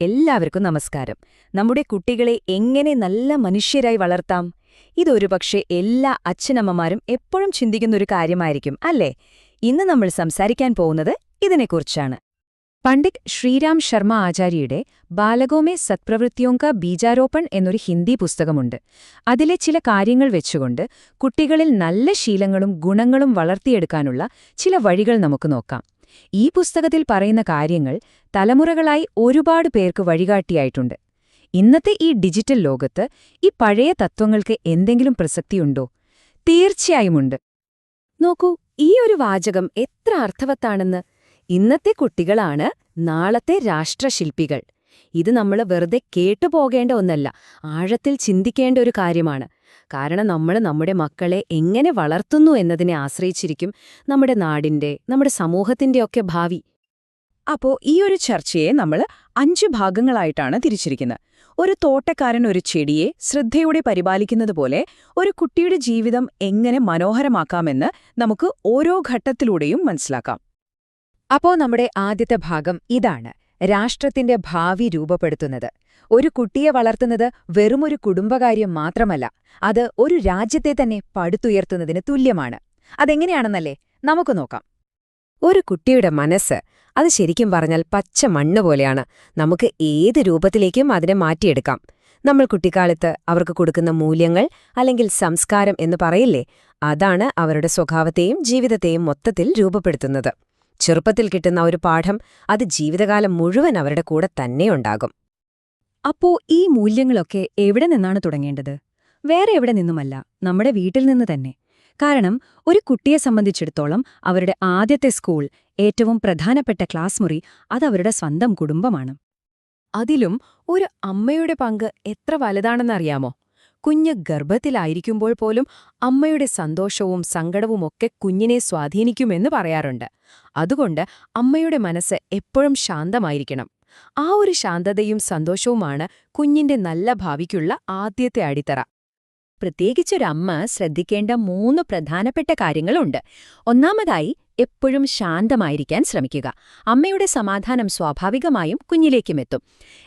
എല്ലാവർക്കും നമസ്കാരം. നമ്മുടെ കുട്ടികളെ എങ്ങനെ നല്ല മനുഷ്യരായി വളർത്താം? ഇതൊരുപക്ഷെ എല്ലാ അച്ഛനമ്മമാരും എപ്പോഴും ചിന്തിക്കുന്ന ഒരു കാര്യമായിരിക്കും അല്ലേ? ഇന്ന് നമ്മൾ സംസാരിക്കാൻ പോകുന്നത് ഇതിനെക്കുറിച്ചാണ്. പണ്ഡിറ്റ് ശ്രീരാം ശർമ്മ ആചാര്യയുടെ ബാലകോമെ സത്പ്രവൃത്തിയോങ്ക ബീജാരോപൺ എന്നൊരു ഹിന്ദി പുസ്തകമുണ്ട്. അതിലെ ചില കാര്യങ്ങൾ വെച്ചുകൊണ്ട് കുട്ടികളിൽ നല്ല ശീലങ്ങളും ഗുണങ്ങളും വളർത്തിയെടുക്കാനുള്ള ചില വഴികൾ നമുക്ക് നോക്കാം. ഈ പുസ്തകത്തിൽ പറയുന്ന കാര്യങ്ങൾ തലമുറകളായി ഒരുപാട് പേർക്ക് വഴികാട്ടിയായിട്ടുണ്ട്. ഇന്നത്തെ ഈ ഡിജിറ്റൽ ലോകത്ത് ഈ പഴയ തത്വങ്ങൾക്ക് എന്തെങ്കിലും പ്രസക്തിയുണ്ടോ? തീർച്ചയായുമുണ്ട്. നോക്കൂ ഈ ഒരു വാചകം എത്ര അർത്ഥവത്താണെന്ന്. ഇന്നത്തെ കുട്ടികളാണ് നാളത്തെ രാഷ്ട്രശില്പികൾ. ഇത് നമ്മൾ വെറുതെ കേട്ടുപോകേണ്ട ഒന്നല്ല ആഴത്തിൽ ചിന്തിക്കേണ്ട ഒരു കാര്യമാണ്. കാരണം നമ്മൾ നമ്മുടെ മക്കളെ എങ്ങനെ വളർത്തുന്നു എന്നതിനെ ആശ്രയിച്ചിരിക്കും നമ്മുടെ നാടിന്റെ നമ്മുടെ സമൂഹത്തിന്റെയൊക്കെ ഭാവി. അപ്പോൾ ഈ ഒരു ചർച്ചയെ നമ്മൾ അഞ്ച് ഭാഗങ്ങളായിട്ടാണ് തിരിച്ചിരിക്കുന്നത്. ഒരു തോട്ടക്കാരൻ ഒരു ചെടിയെ ശ്രദ്ധയോടെ പരിപാലിക്കുന്നത് പോലെ ഒരു കുട്ടിയുടെ ജീവിതം എങ്ങനെ മനോഹരമാക്കാമെന്ന് നമുക്ക് ഓരോ ഘട്ടത്തിലൂടെയും മനസ്സിലാക്കാം. അപ്പോൾ നമ്മുടെ ആദ്യത്തെ ഭാഗം ഇതാണ്. രാഷ്ട്രത്തിന്റെ ഭാവി രൂപപ്പെടുത്തുന്നത്. ഒരു കുട്ടിയെ വളർത്തുന്നത് വെറുമൊരു കുടുംബകാര്യം മാത്രമല്ല അത് ഒരു രാജ്യത്തെ തന്നെ പടുത്തുയർത്തുന്നതിന് തുല്യമാണ്. അതെങ്ങനെയാണെന്നല്ലേ നമുക്ക് നോക്കാം. ഒരു കുട്ടിയുടെ മനസ്സ് അത് ശരിക്കും പറഞ്ഞാൽ പച്ച മണ്ണ് പോലെയാണ്. നമുക്ക് ഏത് രൂപത്തിലേക്കും അതിനെ മാറ്റിയെടുക്കാം. നമ്മൾ കുട്ടിക്കാലത്ത് അവർക്ക് കൊടുക്കുന്ന മൂല്യങ്ങൾ അല്ലെങ്കിൽ സംസ്കാരം എന്ന് പറയില്ലേ അതാണ് അവരുടെ സ്വഭാവത്തെയും ജീവിതത്തെയും മൊത്തത്തിൽ രൂപപ്പെടുത്തുന്നത്. ചെറുപ്പത്തിൽ കിട്ടുന്ന ഒരു പാഠം അത് ജീവിതകാലം മുഴുവൻ അവരുടെ കൂടെ തന്നെയുണ്ടാകും അപ്പോ ഈ മൂല്യങ്ങളൊക്കെ എവിടെ നിന്നാണ് തുടങ്ങേണ്ടത്? വേറെ എവിടെ നിന്നുമല്ല നമ്മുടെ വീട്ടിൽ നിന്ന് തന്നെ. കാരണം ഒരു കുട്ടിയെ സംബന്ധിച്ചിടത്തോളം അവരുടെ ആദ്യത്തെ സ്കൂൾ ഏറ്റവും പ്രധാനപ്പെട്ട ക്ലാസ് മുറി അതവരുടെ സ്വന്തം കുടുംബമാണ്. അതിലും ഒരു അമ്മയുടെ പങ്ക് എത്ര വലുതാണെന്നറിയാമോ? കുഞ്ഞ് ഗർഭത്തിലായിരിക്കുമ്പോൾ പോലും അമ്മയുടെ സന്തോഷവും സങ്കടവുമൊക്കെ കുഞ്ഞിനെ സ്വാധീനിക്കുമെന്ന് പറയാറുണ്ട്. അതുകൊണ്ട് അമ്മയുടെ മനസ്സ് എപ്പോഴും ശാന്തമായിരിക്കണം. ആ ഒരു ശാന്തതയും സന്തോഷവുമാണ് കുഞ്ഞിന്റെ നല്ല ഭാവിക്കുള്ള ആദ്യത്തെ അടിത്തറ. പ്രത്യേകിച്ചൊരമ്മ ശ്രദ്ധിക്കേണ്ട മൂന്ന് പ്രധാനപ്പെട്ട കാര്യങ്ങളുണ്ട്. ഒന്നാമതായി എപ്പോഴും ശാന്തമായിരിക്കാൻ ശ്രമിക്കുക. അമ്മയുടെ സമാധാനം സ്വാഭാവികമായും കുഞ്ഞിലേക്കുമെത്തും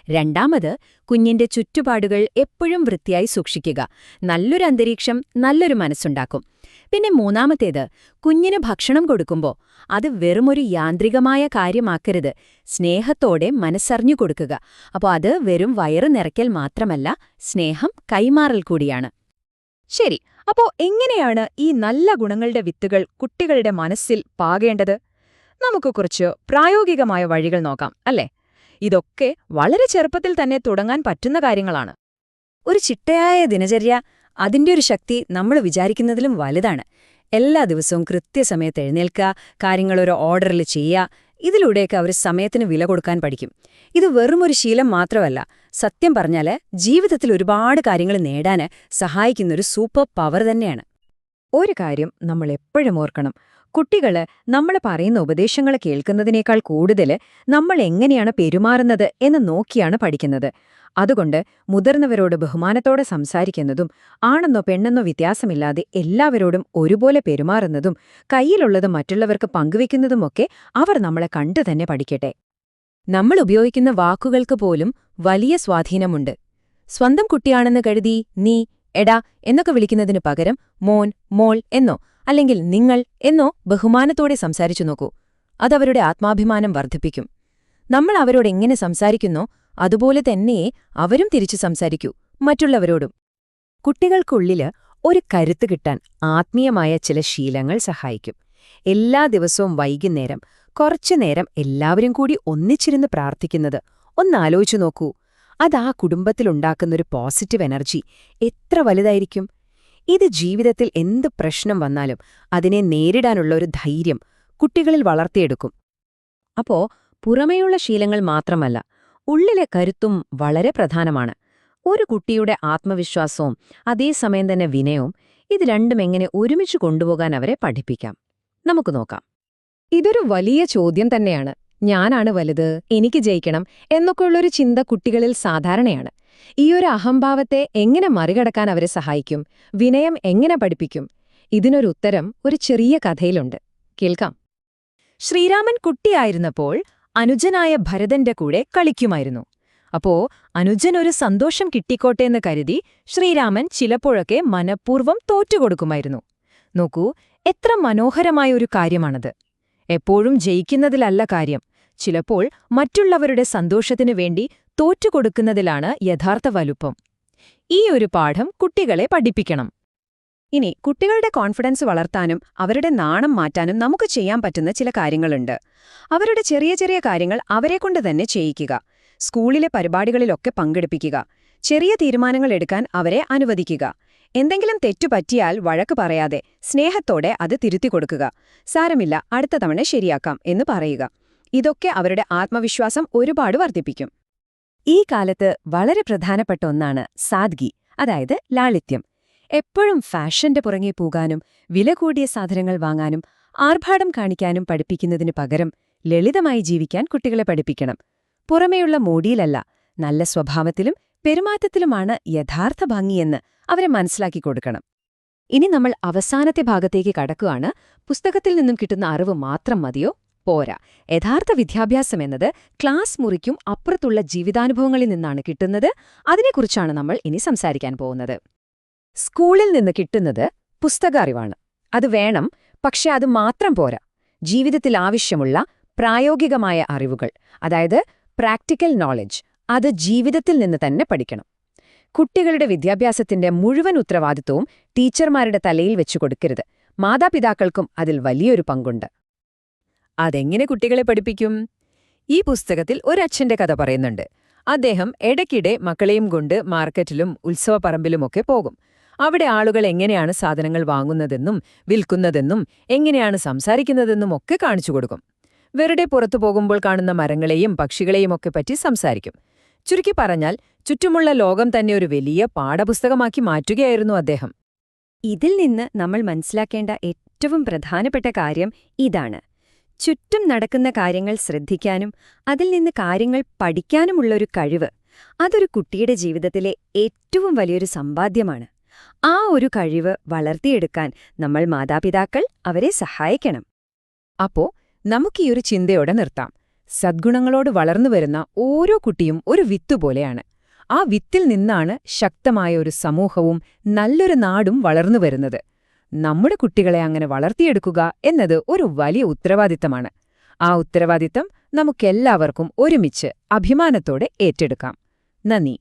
രണ്ടാമത് കുഞ്ഞിന്റെ ചുറ്റുപാടുകൾ എപ്പോഴും വൃത്തിയായി സൂക്ഷിക്കുക. നല്ലൊരു അന്തരീക്ഷം നല്ലൊരു മനസ്സുണ്ടാക്കും. പിന്നെ മൂന്നാമത്തേത് കുഞ്ഞിന് ഭക്ഷണം കൊടുക്കുമ്പോൾ അത് വെറുമൊരു യാന്ത്രികമായ കാര്യമാക്കരുത്. സ്നേഹത്തോടെ മനസ്സറിഞ്ഞു കൊടുക്കുക. അപ്പോൾ അത് വെറും വയറ് നിറയ്ക്കൽ മാത്രമല്ല സ്നേഹം കൈമാറൽ കൂടിയാണ്. ശരി അപ്പോ എങ്ങനെയാണ് ഈ നല്ല ഗുണങ്ങളുടെ വിത്തുകൾ കുട്ടികളുടെ മനസ്സിൽ പാകേണ്ടത്? നമുക്ക് കുറച്ച് പ്രായോഗികമായ വഴികൾ നോക്കാം അല്ലേ? ഇതൊക്കെ വളരെ ചെറുപ്പത്തിൽ തന്നെ തുടങ്ങാൻ പറ്റുന്ന കാര്യങ്ങളാണ്. ഒരു ചിട്ടയായ ദിനചര്യ അതിന്റെ ഒരു ശക്തി നമ്മൾ വിചാരിക്കുന്നതിലും വലുതാണ്. എല്ലാ ദിവസവും കൃത്യസമയത്ത് എഴുന്നേൽക്കുക കാര്യങ്ങളൊരു ഓർഡറിൽ ചെയ്യുക ഇതിലൂടെയൊക്കെ അവർ സമയത്തിന് വില കൊടുക്കാൻ പഠിക്കും. ഇത് വെറുമൊരു ശീലം മാത്രമല്ല സത്യം പറഞ്ഞാൽ ജീവിതത്തിൽ ഒരുപാട് കാര്യങ്ങൾ സഹായിക്കുന്ന സഹായിക്കുന്നൊരു സൂപ്പർ പവർ തന്നെയാണ്. ഒരു കാര്യം നമ്മൾ എപ്പോഴും ഓർക്കണം. കുട്ടികൾ നമ്മൾ പറയുന്ന ഉപദേശങ്ങൾ കേൾക്കുന്നതിനേക്കാൾ കൂടുതൽ നമ്മൾ എങ്ങനെയാണ് പെരുമാറുന്നത് എന്ന് നോക്കിയാണ് പഠിക്കുന്നത്. അതുകൊണ്ട് മുതിർന്നവരോട് ബഹുമാനത്തോടെ സംസാരിക്കുന്നതും ആണെന്നോ പെണ്ണെന്നോ വ്യത്യാസമില്ലാതെ എല്ലാവരോടും ഒരുപോലെ പെരുമാറുന്നതും കയ്യിലുള്ളത് മറ്റുള്ളവർക്ക് പങ്കുവെക്കുന്നതുമൊക്കെ അവർ നമ്മളെ കണ്ടു തന്നെ പഠിക്കട്ടെ. നമ്മൾ ഉപയോഗിക്കുന്ന വാക്കുകൾക്ക് പോലും വലിയ സ്വാധീനമുണ്ട്. സ്വന്തം കുട്ടിയാണെന്ന് കരുതി നീ എടാ എന്നൊക്കെ വിളിക്കുന്നതിനു പകരം മോൻ മോൾ എന്നോ അല്ലെങ്കിൽ നിങ്ങൾ എന്നോ ബഹുമാനത്തോടെ സംസാരിച്ചു നോക്കൂ. അതവരുടെ ആത്മാഭിമാനം വർദ്ധിപ്പിക്കും. നമ്മൾ അവരോട് എങ്ങനെ സംസാരിക്കുന്നോ അതുപോലെ തന്നെയേ അവരും തിരിച്ചു സംസാരിക്കൂ മറ്റുള്ളവരോടും. കുട്ടികൾക്കുള്ളിൽ ഒരു കരുത്ത് കിട്ടാൻ ആത്മീയമായ ചില ശീലങ്ങൾ സഹായിക്കും. എല്ലാ ദിവസവും വൈകുന്നേരം കുറച്ചുനേരം എല്ലാവരും കൂടി ഒന്നിച്ചിരുന്ന് പ്രാർത്ഥിക്കുന്നത് ഒന്നാലോചിച്ചു നോക്കൂ. അത് ആ കുടുംബത്തിലുണ്ടാക്കുന്നൊരു പോസിറ്റീവ് എനർജി എത്ര വലുതായിരിക്കും? ഇത് ജീവിതത്തിൽ എന്ത് പ്രശ്നം വന്നാലും അതിനെ നേരിടാനുള്ള ഒരു ധൈര്യം കുട്ടികളിൽ വളർത്തിയെടുക്കും. അപ്പോ പുറമേയുള്ള ശീലങ്ങൾ മാത്രമല്ല ഉള്ളിലെ കരുത്തും വളരെ പ്രധാനമാണ്. ഒരു കുട്ടിയുടെ ആത്മവിശ്വാസവും അതേസമയം തന്നെ വിനയവും ഇത് രണ്ടും എങ്ങനെ ഒരുമിച്ച് കൊണ്ടുപോകാൻ അവരെ പഠിപ്പിക്കാം. നമുക്ക് നോക്കാം. ഇതൊരു വലിയ ചോദ്യം തന്നെയാണ്. ഞാനാണ് വലുത് എനിക്ക് ജയിക്കണം എന്നൊക്കെയുള്ളൊരു ചിന്ത കുട്ടികളിൽ സാധാരണയാണ്. ഈയൊരു അഹംഭാവത്തെ എങ്ങനെ മറികടക്കാൻ അവരെ സഹായിക്കും? വിനയം എങ്ങനെ പഠിപ്പിക്കും? ഇതിനൊരു ഉത്തരം ഒരു ചെറിയ കഥയിലുണ്ട്. കേൾക്കാം. ശ്രീരാമൻ കുട്ടിയായിരുന്നപ്പോൾ അനുജനായ ഭരതന്റെ കൂടെ കളിക്കുമായിരുന്നു. അപ്പോ അനുജനൊരു സന്തോഷം കിട്ടിക്കോട്ടെ കരുതി ശ്രീരാമൻ ചിലപ്പോഴൊക്കെ മനഃപൂർവം തോറ്റുകൊടുക്കുമായിരുന്നു. നോക്കൂ എത്ര മനോഹരമായ ഒരു കാര്യമാണത്. എപ്പോഴും ജയിക്കുന്നതിലല്ല കാര്യം. ചിലപ്പോൾ മറ്റുള്ളവരുടെ സന്തോഷത്തിനു വേണ്ടി തോറ്റുകൊടുക്കുന്നതിലാണ് യഥാർത്ഥ വലുപ്പം. ഈ ഒരു പാഠം കുട്ടികളെ പഠിപ്പിക്കണം. ഇനി കുട്ടികളുടെ കോൺഫിഡൻസ് വളർത്താനും അവരുടെ നാണം മാറ്റാനും നമുക്ക് ചെയ്യാൻ പറ്റുന്ന ചില കാര്യങ്ങളുണ്ട്. അവരുടെ ചെറിയ ചെറിയ കാര്യങ്ങൾ അവരെക്കൊണ്ട് തന്നെ ചെയ്യിക്കുക. സ്കൂളിലെ പരിപാടികളിലൊക്കെ പങ്കെടുപ്പിക്കുക. ചെറിയ തീരുമാനങ്ങൾ എടുക്കാൻ അവരെ അനുവദിക്കുക. എന്തെങ്കിലും തെറ്റുപറ്റിയാൽ വഴക്ക് പറയാതെ സ്നേഹത്തോടെ അത് തിരുത്തി കൊടുക്കുക. സാരമില്ല അടുത്ത തവണ ശരിയാക്കാം എന്ന് പറയുക. ഇതൊക്കെ അവരുടെ ആത്മവിശ്വാസം ഒരുപാട് വർദ്ധിപ്പിക്കും. ഈ കാലത്ത് വളരെ പ്രധാനപ്പെട്ട ഒന്നാണ് സാദ്ഗി അതായത് ലാളിത്യം. എപ്പോഴും ഫാഷന്റെ പുറകെ പോകാനും വില കൂടിയ സാധനങ്ങൾ വാങ്ങാനും ആർഭാടം കാണിക്കാനും പഠിപ്പിക്കുന്നതിനു പകരം ലളിതമായി ജീവിക്കാൻ കുട്ടികളെ പഠിപ്പിക്കണം. പുറമേയുള്ള മോടിയിലല്ല നല്ല സ്വഭാവത്തിലും പെരുമാറ്റത്തിലുമാണ് യഥാർത്ഥ ഭംഗിയെന്ന് അവരെ മനസ്സിലാക്കി കൊടുക്കണം. ഇനി നമ്മൾ അവസാനത്തെ ഭാഗത്തേക്ക് കടക്കുകയാണ്. പുസ്തകത്തിൽ നിന്നും കിട്ടുന്ന അറിവ് മാത്രം മതിയോ? പോരാ. യഥാർത്ഥ വിദ്യാഭ്യാസം എന്നത് ക്ലാസ് മുറിക്കും അപ്പുറത്തുള്ള ജീവിതാനുഭവങ്ങളിൽ നിന്നാണ് കിട്ടുന്നത്. അതിനെക്കുറിച്ചാണ് നമ്മൾ ഇനി സംസാരിക്കാൻ പോകുന്നത്. സ്കൂളിൽ നിന്ന് കിട്ടുന്നത് പുസ്തക അറിവാണ് അത് വേണം പക്ഷെ അത് മാത്രം പോരാ. ജീവിതത്തിൽ ആവശ്യമുള്ള പ്രായോഗികമായ അറിവുകൾ അതായത് പ്രാക്ടിക്കൽ നോളജ് അത് ജീവിതത്തിൽ നിന്ന് തന്നെ പഠിക്കണം. കുട്ടികളുടെ വിദ്യാഭ്യാസത്തിന്റെ മുഴുവൻ ഉത്തരവാദിത്വവും ടീച്ചർമാരുടെ തലയിൽ വെച്ചു കൊടുക്കരുത്. മാതാപിതാക്കൾക്കും അതിൽ വലിയൊരു പങ്കുണ്ട്. അതെങ്ങനെ കുട്ടികളെ പഠിപ്പിക്കും? ഈ പുസ്തകത്തിൽ ഒരച്ഛന്റെ കഥ പറയുന്നുണ്ട്. അദ്ദേഹം ഇടയ്ക്കിടെ മക്കളെയും കൊണ്ട് മാർക്കറ്റിലും ഉത്സവപ്പറമ്പിലുമൊക്കെ പോകും. അവിടെ ആളുകൾ എങ്ങനെയാണ് സാധനങ്ങൾ വാങ്ങുന്നതെന്നും വിൽക്കുന്നതെന്നും എങ്ങനെയാണ് സംസാരിക്കുന്നതെന്നും ഒക്കെ കാണിച്ചു കൊടുക്കും. വെറുതെ പുറത്തു പോകുമ്പോൾ കാണുന്ന മരങ്ങളെയും പക്ഷികളെയും ഒക്കെ പറ്റി സംസാരിക്കും. ചുരുക്കി പറഞ്ഞാൽ ചുറ്റുമുള്ള ലോകം തന്നെ ഒരു വലിയ പാഠപുസ്തകമാക്കി മാറ്റുകയായിരുന്നു അദ്ദേഹം. ഇതിൽ നിന്ന് നമ്മൾ മനസ്സിലാക്കേണ്ട ഏറ്റവും പ്രധാനപ്പെട്ട കാര്യം ഇതാണ്. ചുറ്റും നടക്കുന്ന കാര്യങ്ങൾ ശ്രദ്ധിക്കാനും അതിൽ നിന്ന് കാര്യങ്ങൾ പഠിക്കാനുമുള്ളൊരു കഴിവ് അതൊരു കുട്ടിയുടെ ജീവിതത്തിലെ ഏറ്റവും വലിയൊരു സമ്പാദ്യമാണ്. ആ ഒരു കഴിവ് വളർത്തിയെടുക്കാൻ നമ്മൾ മാതാപിതാക്കൾ അവരെ സഹായിക്കണം. അപ്പോ നമുക്കീയൊരു ചിന്തയോടെ നിർത്താം. സദ്ഗുണങ്ങളോട് വളർന്നുവരുന്ന ഓരോ കുട്ടിയും ഒരു വിത്തുപോലെയാണ് ആ വിത്തിൽ നിന്നാണ് ശക്തമായ ഒരു സമൂഹവും നല്ലൊരു നാടും വളർന്നുവരുന്നത് നമ്മുടെ കുട്ടികളെ അങ്ങനെ വളർത്തിയെടുക്കുക എന്നത് ഒരു വലിയ ഉത്തരവാദിത്തമാണ്. ആ ഉത്തരവാദിത്തം നമുക്കെല്ലാവർക്കും ഒരുമിച്ച് അഭിമാനത്തോടെ ഏറ്റെടുക്കാം. നന്ദി.